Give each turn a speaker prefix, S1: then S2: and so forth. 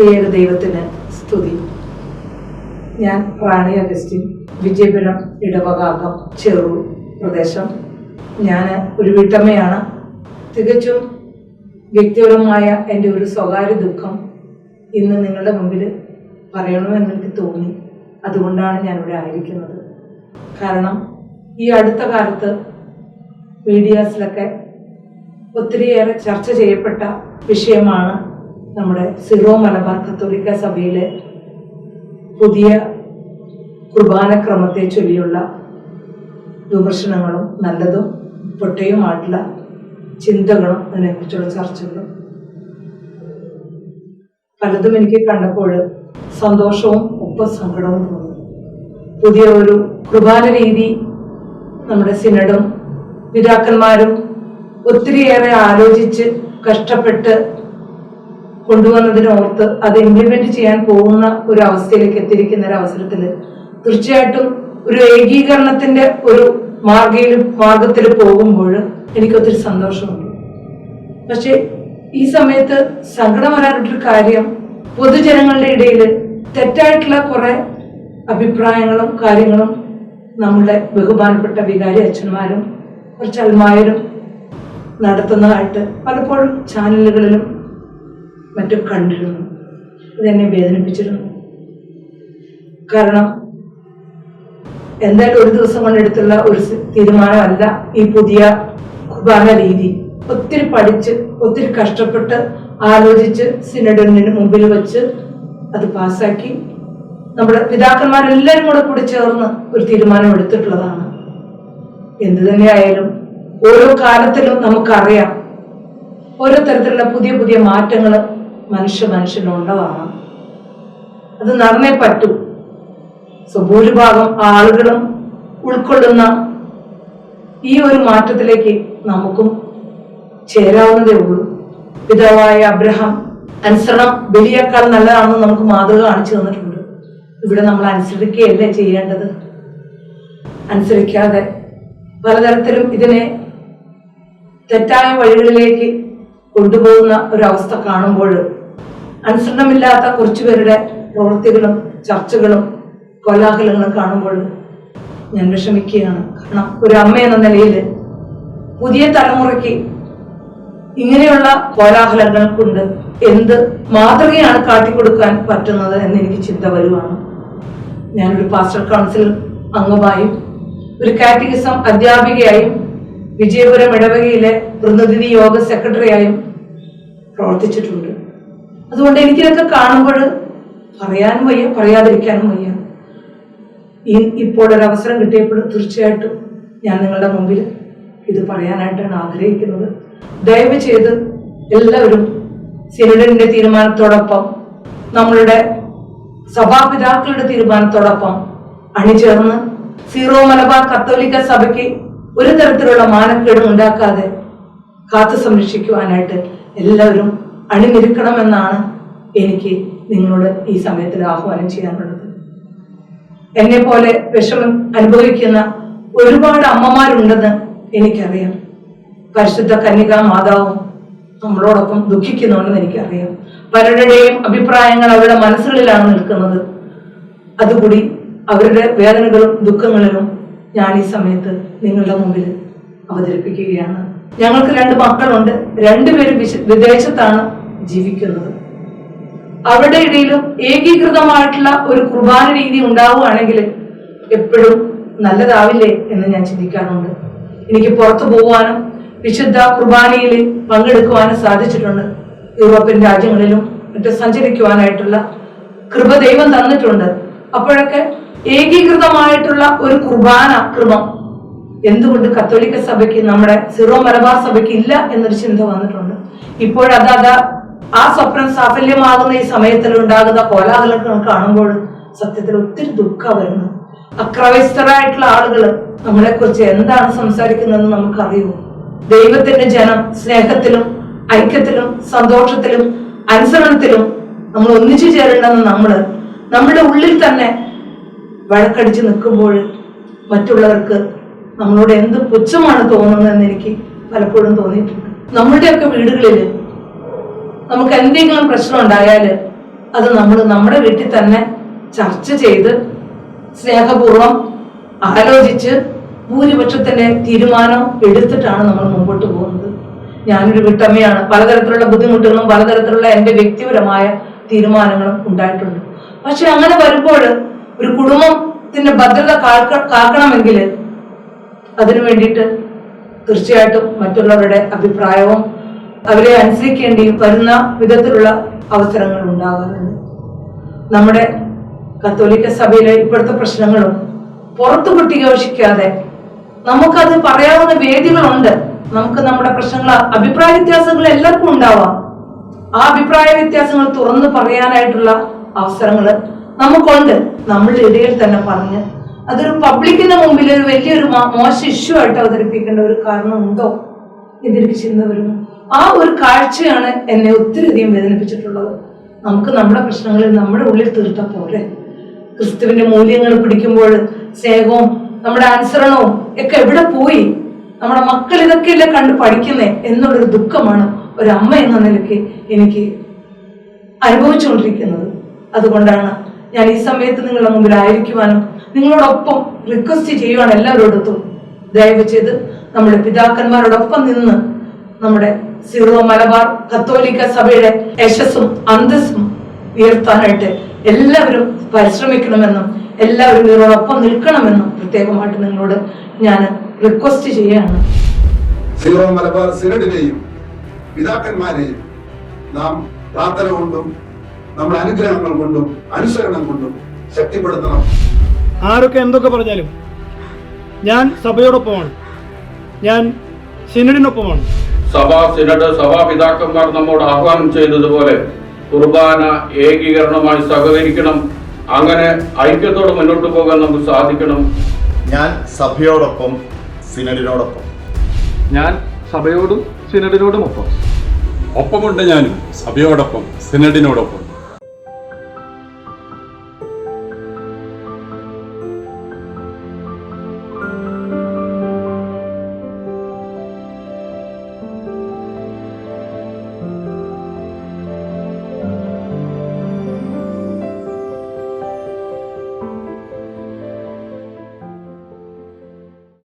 S1: ത്രിയേക ദൈവത്തിന് സ്തുതി. ഞാൻ റാണി അഗസ്റ്റിൻ വിജയപുരം ഇടവകാകം ചെറു പ്രദേശം. ഞാൻ ഒരു വീട്ടമ്മയാണ്. തികച്ചും വ്യക്തിപരമായ എന്റെ ഒരു സ്വകാര്യ ദുഃഖം ഇന്ന് നിങ്ങളുടെ മുമ്പിൽ പറയണമെന്ന് എനിക്ക് തോന്നി. അതുകൊണ്ടാണ് ഞാൻ ഇവിടെ ആയിരിക്കുന്നത്. കാരണം ഈ അടുത്ത കാലത്ത് മീഡിയാസിലൊക്കെ ഒത്തിരിയേറെ ചർച്ച ചെയ്യപ്പെട്ട വിഷയമാണ് നമ്മുടെ സിറോ മലബാർ കത്തോലിക്ക സഭയിലെ പുതിയ കുർബാനക്രമത്തെ ചൊല്ലിയുള്ള വിമർശനങ്ങളും നല്ലതും പൊട്ടയുമായിട്ടുള്ള ചിന്തകളും അതിനെക്കുറിച്ചുള്ള ചർച്ചകളും. പലതും എനിക്ക് കണ്ടപ്പോൾ സന്തോഷവും ഒപ്പം സങ്കടവും തോന്നി. പുതിയ ഒരു കുർബാന രീതി നമ്മുടെ സിനഡും പിതാക്കന്മാരും ഒത്തിരിയേറെ ആലോചിച്ച് കഷ്ടപ്പെട്ട് കൊണ്ടുവന്നതിന് ഓർത്ത് അത് ഇംപ്ലിമെന്റ് ചെയ്യാൻ പോകുന്ന ഒരു അവസ്ഥയിലേക്ക് എത്തിയിരിക്കുന്ന ഒരു അവസരത്തിൽ തീർച്ചയായിട്ടും ഒരു ഏകീകരണത്തിന്റെ ഒരു മാർഗയിൽ മാർഗത്തിൽ പോകുമ്പോൾ എനിക്കൊത്തിരി സന്തോഷമുണ്ട്. പക്ഷെ ഈ സമയത്ത് സങ്കടം വരാനൊരു കാര്യം പൊതുജനങ്ങളുടെ ഇടയിൽ തെറ്റായിട്ടുള്ള കുറെ അഭിപ്രായങ്ങളും കാര്യങ്ങളും നമ്മുടെ ബഹുമാനപ്പെട്ട വികാരി അച്ഛന്മാരും കുറച്ച് അൽമാരും നടത്തുന്നതായിട്ട് പലപ്പോഴും ചാനലുകളിലും മറ്റും കണ്ടിരുന്നു. ഇതെന്നെ വേദനിപ്പിച്ചിരുന്നു. കാരണം എന്തായാലും ഒരു ദിവസം കൊണ്ടെടുത്തുള്ള ഒരു തീരുമാനമല്ല ഈ പുതിയ കുർബാന രീതി. ഒത്തിരി പഠിച്ച് ഒത്തിരി കഷ്ടപ്പെട്ട് ആലോചിച്ച് സിനഡിന് മുമ്പിൽ വെച്ച് അത് പാസ്സാക്കി നമ്മുടെ പിതാക്കന്മാരെല്ലാവരും കൂടെ കൂടി ചേർന്ന് ഒരു തീരുമാനം എടുത്തിട്ടുള്ളതാണ്. എന്തു തന്നെയായാലും ഓരോ കാലത്തിലും നമുക്കറിയാം. ഓരോ തരത്തിലുള്ള പുതിയ പുതിയ മാറ്റങ്ങൾ മനുഷ്യ മനുഷ്യനുള്ളതാണ് അത് നടന്നേ പറ്റൂ. സോ ഭൂരിഭാഗം ആളുകളും ഉൾക്കൊള്ളുന്ന ഈ ഒരു മാറ്റത്തിലേക്ക് നമുക്കും ചേരാവുന്നതേ ഉള്ളൂ. പിതാവായ അബ്രഹാം അനുസരണം ബലിയേക്കാൾ നല്ലതാണെന്ന് നമുക്ക് മാതൃക കാണിച്ചു തന്നിട്ടുണ്ട്. ഇവിടെ നമ്മൾ അനുസരിക്കുകയല്ലേ ചെയ്യേണ്ടത്? അനുസരിക്കാതെ പലതരത്തിലും ഇതിനെ തെറ്റായ വഴികളിലേക്ക് കൊണ്ടുപോകുന്ന ഒരവസ്ഥ കാണുമ്പോൾ അനുസരണമില്ലാത്ത കുറച്ചുപേരുടെ പ്രവൃത്തികളും ചർച്ചകളും കോലാഹലങ്ങളും കാണുമ്പോൾ ഞാൻ വിഷമിക്കുകയാണ്. കാരണം ഒരു അമ്മ എന്ന നിലയിൽ പുതിയ തലമുറയ്ക്ക് ഇങ്ങനെയുള്ള കോലാഹലങ്ങൾ കൊണ്ട് എന്ത് മാതൃകയാണ് കാട്ടിക്കൊടുക്കാൻ പറ്റുന്നത് എന്ന് എനിക്ക് ചിന്ത വരുവാണ്. ഞാനൊരു പാസ്റ്റർ കൗൺസിൽ അംഗമായും ഒരു കാറ്റഗിസം അധ്യാപികയായും വിജയപുരം ഇടവകയിലെ പ്രതിനിധി യോഗ സെക്രട്ടറിയായും പ്രവർത്തിച്ചിട്ടുണ്ട്. അതുകൊണ്ട് എനിക്കിതൊക്കെ കാണുമ്പോൾ പറയാനും വയ്യ പറയാതിരിക്കാനും വയ്യ. ഈ ഇപ്പോൾ ഒരു അവസരം കിട്ടിയപ്പോൾ തീർച്ചയായിട്ടും ഞാൻ നിങ്ങളുടെ മുമ്പിൽ ഇത് പറയാനായിട്ടാണ് ആഗ്രഹിക്കുന്നത്. ദയവ് ചെയ്ത് എല്ലാവരും സിനഡിന്റെ തീരുമാനത്തോടൊപ്പം നമ്മളുടെ സഭാപിതാക്കളുടെ തീരുമാനത്തോടൊപ്പം അണിചേർന്ന് സീറോ മലബാർ കത്തോലിക്ക സഭയ്ക്ക് ഒരു തരത്തിലുള്ള മാനക്കേടും ഉണ്ടാക്കാതെ കാത്തു സംരക്ഷിക്കുവാനായിട്ട് എല്ലാവരും അണിനിരക്കണമെന്നാണ് എനിക്ക് നിങ്ങളോട് ഈ സമയത്തിൽ ആഹ്വാനം ചെയ്യാനുള്ളത്. എന്നെ പോലെ വിഷമം അനുഭവിക്കുന്ന ഒരുപാട് അമ്മമാരുണ്ടെന്ന് എനിക്കറിയാം. പരിശുദ്ധ കന്യകാ മാതാവും നമ്മളോടൊപ്പം ദുഃഖിക്കുന്നുണ്ടെന്ന് എനിക്കറിയാം. പലരുടെയും അഭിപ്രായങ്ങൾ അവരുടെ മനസ്സുകളിലാണ് നിൽക്കുന്നത്. അതുകൂടി അവരുടെ വേദനകളും ദുഃഖങ്ങളിലും ഞാൻ ഈ സമയത്ത് നിങ്ങളുടെ മുമ്പിൽ അവതരിപ്പിക്കുകയാണ്. ഞങ്ങൾക്ക് രണ്ട് മക്കളുണ്ട്. രണ്ടുപേരും വിദേശത്താണ്. ജീവിക്കുന്നത് അവരുടെ ഇടയിലും ഏകീകൃതമായിട്ടുള്ള ഒരു കുർബാന രീതി ഉണ്ടാവുകയാണെങ്കിൽ എപ്പോഴും നല്ലതാവില്ലേ എന്ന് ഞാൻ ചിന്തിക്കാറുണ്ട്. എനിക്ക് പുറത്തു പോകാനും വിശുദ്ധ കുർബാനയിൽ പങ്കെടുക്കുവാനും സാധിച്ചിട്ടുണ്ട്. യൂറോപ്യൻ രാജ്യങ്ങളിലും മറ്റും സഞ്ചരിക്കുവാനായിട്ടുള്ള കൃപ ദൈവം തന്നിട്ടുണ്ട്. അപ്പോഴൊക്കെ ഏകീകൃതമായിട്ടുള്ള ഒരു കുർബാന ക്രമം എന്തുകൊണ്ട് കത്തോലിക്ക സഭയ്ക്ക് നമ്മുടെ സിറോ മലബാർ സഭയ്ക്ക് ഇല്ല എന്നൊരു ചിന്ത വന്നിട്ടുണ്ട്. ഇപ്പോഴത് ആ സ്വപ്നം സാഫല്യമാകുന്ന ഈ സമയത്തിൽ ഉണ്ടാകുന്ന കോലാഹലങ്ങൾ കാണുമ്പോൾ സത്യത്തിൽ ഒത്തിരി ദുഃഖം വരുന്നു. അക്രൈസ്തരായിട്ടുള്ള ആളുകൾ നമ്മളെ കുറിച്ച് എന്താണ് സംസാരിക്കുന്നതെന്ന് നമുക്കറിയൂ ദൈവത്തിന്റെ ജനം സ്നേഹത്തിലും ഐക്യത്തിലും സന്തോഷത്തിലും അനുസരണത്തിലും നമ്മൾ ഒന്നിച്ചു ചേരേണ്ടെന്ന് നമ്മൾ നമ്മുടെ ഉള്ളിൽ തന്നെ വഴക്കടിച്ച് നിൽക്കുമ്പോൾ മറ്റുള്ളവർക്ക് നമ്മളോട് എന്ത് പുച്ഛമാണ് തോന്നുന്നതെന്ന് എനിക്ക് പലപ്പോഴും തോന്നിയിട്ടുണ്ട്. നമ്മളുടെയൊക്കെ വീടുകളിൽ നമുക്ക് എന്തെങ്കിലും പ്രശ്നം ഉണ്ടായാൽ അത് നമ്മൾ നമ്മുടെ വീട്ടിൽ തന്നെ ചർച്ച ചെയ്ത് സ്നേഹപൂർവം ആലോചിച്ച് ഭൂരിപക്ഷത്തിന്റെ തീരുമാനം എടുത്തിട്ടാണ് നമ്മൾ മുമ്പോട്ട് പോകുന്നത്. ഞാനൊരു വീട്ടമ്മയാണ്. പലതരത്തിലുള്ള ബുദ്ധിമുട്ടുകളും പലതരത്തിലുള്ള എന്റെ വ്യക്തിപരമായ തീരുമാനങ്ങളും ഉണ്ടായിട്ടുണ്ട്. പക്ഷെ അങ്ങനെ വരുമ്പോൾ ഒരു കുടുംബത്തിന്റെ ഭദ്രത കാക്ക- കാക്കണമെങ്കിൽ അതിനു വേണ്ടിയിട്ട് തീർച്ചയായിട്ടും മറ്റുള്ളവരുടെ അഭിപ്രായവും അവരെ അനുസരിക്കേണ്ടി വരുന്ന വിധത്തിലുള്ള അവസരങ്ങൾ ഉണ്ടാകാറുണ്ട് നമ്മുടെ കത്തോലിക്ക സഭയിലെ ഇപ്പോഴത്തെ പ്രശ്നങ്ങളും പുറത്തു കുട്ടിഘോഷിക്കാതെ നമുക്കത് പറയാവുന്ന വേദികളുണ്ട്. നമുക്ക് നമ്മുടെ പ്രശ്നങ്ങൾ അഭിപ്രായ വ്യത്യാസങ്ങൾ എല്ലാവർക്കും ഉണ്ടാവാം. ആ അഭിപ്രായ വ്യത്യാസങ്ങൾ തുറന്നു പറയാനായിട്ടുള്ള അവസരങ്ങൾ നമുക്കുണ്ട്. നമ്മളുടെ ഇടയിൽ തന്നെ പറഞ്ഞ് അതൊരു പബ്ലിക്കിന്റെ മുമ്പിൽ ഒരു വലിയൊരു മോശം ഇഷ്യൂ ആയിട്ട് അവതരിപ്പിക്കേണ്ട ഒരു കാരണമുണ്ടോ? എന്നെനിക്ക് ചിന്ത വരുന്നു ആ ഒരു കാഴ്ചയാണ് എന്നെ ഒത്തിരി അധികം വേദനിപ്പിച്ചിട്ടുള്ളത്. നമുക്ക് നമ്മുടെ പ്രശ്നങ്ങളിൽ നമ്മുടെ ഉള്ളിൽ തീർത്ത പോലെ. ക്രിസ്തുവിന്റെ മൂല്യങ്ങൾ പിടിക്കുമ്പോൾ സ്നേഹവും നമ്മുടെ അനുസരണവും ഒക്കെ എവിടെ പോയി? നമ്മുടെ മക്കൾ ഇതൊക്കെയല്ലേ കണ്ട് പഠിക്കുന്നേ എന്നുള്ളൊരു ദുഃഖമാണ് ഒരു അമ്മ എന്ന നിലയ്ക്ക് എനിക്ക് അനുഭവിച്ചുകൊണ്ടിരിക്കുന്നത്. അതുകൊണ്ടാണ് ഞാൻ ഈ സമയത്ത് നിങ്ങളുടെ മുമ്പിൽ ആയിരിക്കുവാനും നിങ്ങളോടൊപ്പം റിക്വസ്റ്റ് ചെയ്യുവാണ് എല്ലാവരോടൊത്തും ദയവ് ചെയ്ത് നമ്മുടെ പിതാക്കന്മാരോടൊപ്പം നിന്ന് നമ്മുടെ സിറോ മലബാർ കത്തോലിക്ക സഭയുടെ യശസ്സും അന്തസ്സും ഉയർത്താനായിട്ട് എല്ലാവരും പരിശ്രമിക്കണമെന്നും എല്ലാവരും ഇവരോടൊപ്പം നിൽക്കണമെന്നും പ്രത്യേകമായിട്ട് നിങ്ങളോട് ഞാൻ റിക്വസ്റ്റ് ചെയ്യാണ്
S2: സിറോ മലബാർ സിനഡിനെയും പിതാക്കന്മാരെയും നാം പ്രാർത്ഥന കൊണ്ടും നമ്മുടെ അനുഗ്രഹങ്ങൾ കൊണ്ടും അനുസരണം കൊണ്ടും ശക്തിപ്പെടുത്തണം.
S3: ആരൊക്കെ എന്തൊക്കെ പറഞ്ഞാലും ഞാൻ സഭയോടൊപ്പമാണ്. ഞാൻ സിനഡിനൊപ്പമാണ്.
S4: സഭാ സിനഡ് സഭാപിതാക്കന്മാർ നമ്മോട് ആഹ്വാനം ചെയ്തതുപോലെ കുർബാന ഏകീകരണമായി സഹകരിക്കണം. അങ്ങനെ ഐക്യത്തോടെ മുന്നോട്ട് പോകാൻ നമുക്ക് സാധിക്കണം.
S5: ഞാൻ സഭയോടൊപ്പം സിനഡിനോടൊപ്പം.
S6: ഞാൻ സഭയോടും സിനഡിനോടും ഒപ്പം
S7: ഒപ്പമുണ്ട് ഞാനും സഭയോടൊപ്പം സിനഡിനോടൊപ്പം.